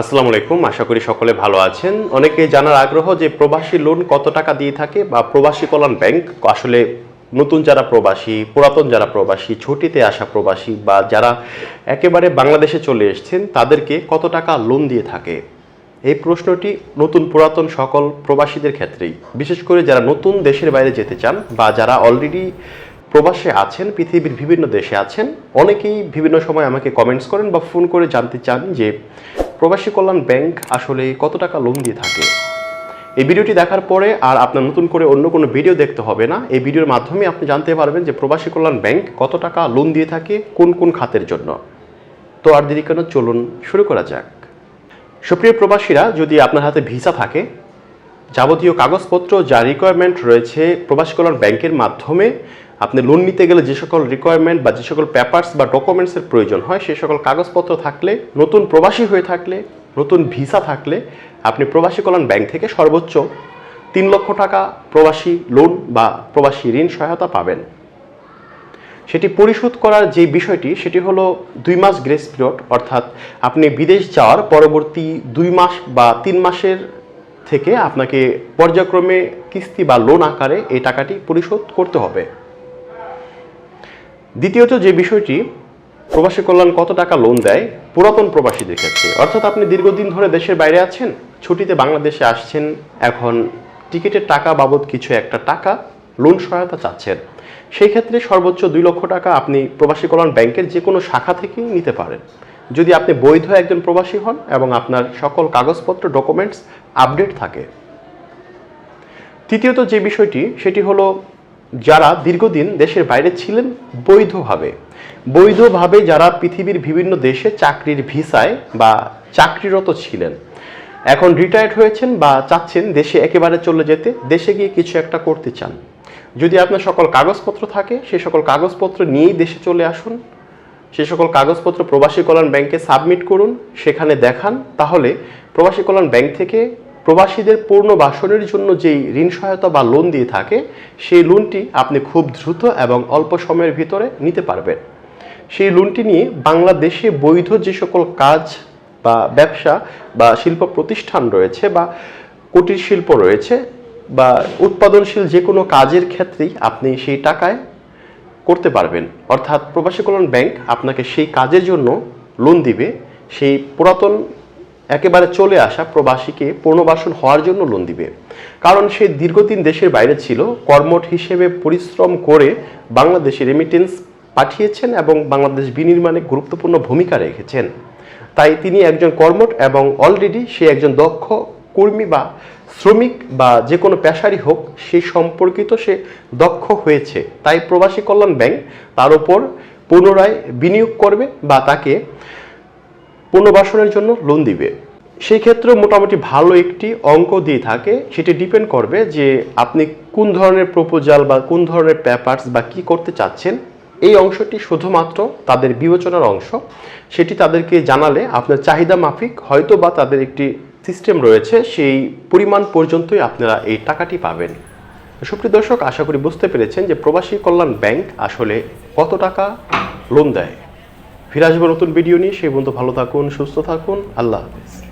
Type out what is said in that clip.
আসসালামু আলাইকুম, আশা করি সকলে ভালো আছেন। অনেকে জানার আগ্রহ যে প্রবাসী লোন কত টাকা দিয়ে থাকে বা প্রবাসী কল্যাণ ব্যাংক, আসলে নতুন যারা প্রবাসী, পুরাতন যারা প্রবাসী, ছুটিতে আসা প্রবাসী বা যারা একেবারে বাংলাদেশে চলে এসছেন, তাদেরকে কত টাকা লোন দিয়ে থাকে? এই প্রশ্নটি নতুন পুরাতন সকল প্রবাসীদের ক্ষেত্রেই। বিশেষ করে যারা নতুন দেশের বাইরে যেতে চান বা যারা অলরেডি প্রবাসে আছেন, পৃথিবীর বিভিন্ন দেশে আছেন, অনেকেই বিভিন্ন সময় আমাকে কমেন্টস করেন বা ফোন করে জানতে চান যে প্রবাসী কল্যাণ ব্যাংক আসলে কত টাকা লোন দিয়ে থাকে? এই ভিডিওটি দেখার পরে আর আপনার নতুন করে অন্য কোনো ভিডিও দেখতে হবে না। এই ভিডিওর মাধ্যমে আপনি জানতে পারবেন যে প্রবাসী কল্যাণ ব্যাংক কত টাকা লোন দিয়ে থাকে, কোন কোন খাতের জন্য। তো আর দেরি কেন, চলুন শুরু করা যাক। সুপ্রিয় প্রবাসীরা, যদি আপনার হাতে ভিসা থাকে, যাবতীয় কাগজপত্র, যা রিকোয়ারমেন্ট রয়েছে প্রবাসী কল্যাণ ব্যাংকের মাধ্যমে আপনি লোন নিতে গেলে যে সকল রিকোয়ারমেন্ট বা যে সকল পেপার্স বা ডকুমেন্টসের প্রয়োজন হয় সেই সকল কাগজপত্র থাকলে, নতুন প্রবাসী হয়ে থাকলে, নতুন ভিসা থাকলে, আপনি প্রবাসী কল্যাণ ব্যাংক থেকে সর্বোচ্চ তিন লক্ষ টাকা প্রবাসী লোন বা প্রবাসী ঋণ সহায়তা পাবেন। সেটি পরিশোধ করার যে বিষয়টি, সেটি হলো দুই মাস গ্রেস পিরিয়ড অর্থাৎ আপনি বিদেশ যাওয়ার পরবর্তী দুই মাস বা তিন মাসের থেকে আপনাকে পর্যায়ক্রমে কিস্তি বা লোন আকারে এই টাকাটি পরিশোধ করতে হবে। দ্বিতীয়ত যে বিষয়টি, প্রবাসী কল্যাণ কত টাকা লোন দেয়, পুরাতন প্রবাসীদের ক্ষেত্রে। অর্থাৎ আপনি দীর্ঘদিন ধরে দেশের বাইরে আছেন, ছুটিতে বাংলাদেশে আসছেন, এখন টিকিটের টাকা বাবদ কিছু একটা টাকা লোন সহায়তা চাচ্ছেন। সেই ক্ষেত্রে সর্বোচ্চ দুই লক্ষ টাকা আপনি প্রবাসী কল্যাণ ব্যাংকের যে কোনো শাখা থেকেই নিতে পারেন। যদি আপনি বৈধ একজন প্রবাসী হন এবং আপনার সকল কাগজপত্র ডকুমেন্টস আপডেট থাকে। তৃতীয়ত যে বিষয়টি, সেটি হলো যারা দীর্ঘদিন দেশের বাইরে ছিলেন বৈধভাবে। বৈধভাবে যারা পৃথিবীর বিভিন্ন দেশে চাকরির ভিসায় বা চাকরিরত ছিলেন। এখন রিটায়ার্ড হয়েছেন বা চাচ্ছেন দেশে একেবারে চলে যেতে, দেশে গিয়ে কিছু একটা করতে চান। যদি আপনার সকল কাগজপত্র থাকে, সে সকল কাগজপত্র নিয়েই দেশে চলে আসুন। সে সকল কাগজপত্র প্রবাসী কল্যাণ ব্যাংকে সাবমিট করুন, সেখানে দেখান, তাহলে প্রবাসী কল্যাণ ব্যাংক থেকে প্রবাসীদের পূর্ণ পুনর্বাসনের জন্য যেই ঋণ সহায়তা বা লোন দিয়ে থাকে, সেই লোনটি আপনি খুব দ্রুত এবং অল্প সময়ের ভিতরে নিতে পারবেন। সেই লোনটি নিয়ে বাংলাদেশে বৈধ যে সকল কাজ বা ব্যবসা বা শিল্প প্রতিষ্ঠান রয়েছে বা কুটির শিল্প রয়েছে বা উৎপাদনশীল যে কোনো কাজের ক্ষেত্রেই আপনি সেই টাকায় করতে পারবেন। অর্থাৎ প্রবাসী কল্যাণ ব্যাংক আপনাকে সেই কাজের জন্য লোন দিবে, সেই পুরাতন একেবারে চলে আসা প্রবাসীকে পুনর্বাসন হওয়ার জন্য লোন দিবে। কারণ সে দীর্ঘদিন দেশের বাইরে ছিল, কর্মঠ হিসেবে পরিশ্রম করে বাংলাদেশে রেমিটেন্স পাঠিয়েছেন এবং বাংলাদেশ বিনির্মাণে গুরুত্বপূর্ণ ভূমিকা রেখেছেন। তাই তিনি একজন কর্মঠ এবং অলরেডি সে একজন দক্ষ কর্মী বা শ্রমিক বা যে কোনো পেশারই হোক সেই সম্পর্কিত সে দক্ষ হয়েছে। তাই প্রবাসী কল্যাণ ব্যাংক তার উপর পুনরায় বিনিয়োগ করবে বা তাকে পুনর্বাসনের জন্য লোন দিবে। সেই ক্ষেত্রে মোটামুটি ভালো একটি অঙ্ক দিয়ে থাকে। সেটি ডিপেন্ড করবে যে আপনি কোন ধরনের প্রপোজাল বা কোন ধরনের পেপারস বা কি করতে চাচ্ছেন। এই অংশটি শুধুমাত্র তাদের বিবেচনার অংশ। সেটি তাদেরকে জানালে আপনার চাহিদা মাফিক হয়তো বা তাদের একটি সিস্টেম রয়েছে, সেই পরিমাণ পর্যন্তই আপনারা এই টাকাটি পাবেন। সুপ্রিয় দর্শক, আশা করি বুঝতে পেরেছেন যে প্রবাসী কল্যাণ ব্যাংক আসলে কত টাকা লোন দেয়। ফিরে আসব নতুন ভিডিও নিয়ে। সেই পর্যন্ত ভালো থাকুন সুস্থ থাকুন। আল্লাহ হাফিজ।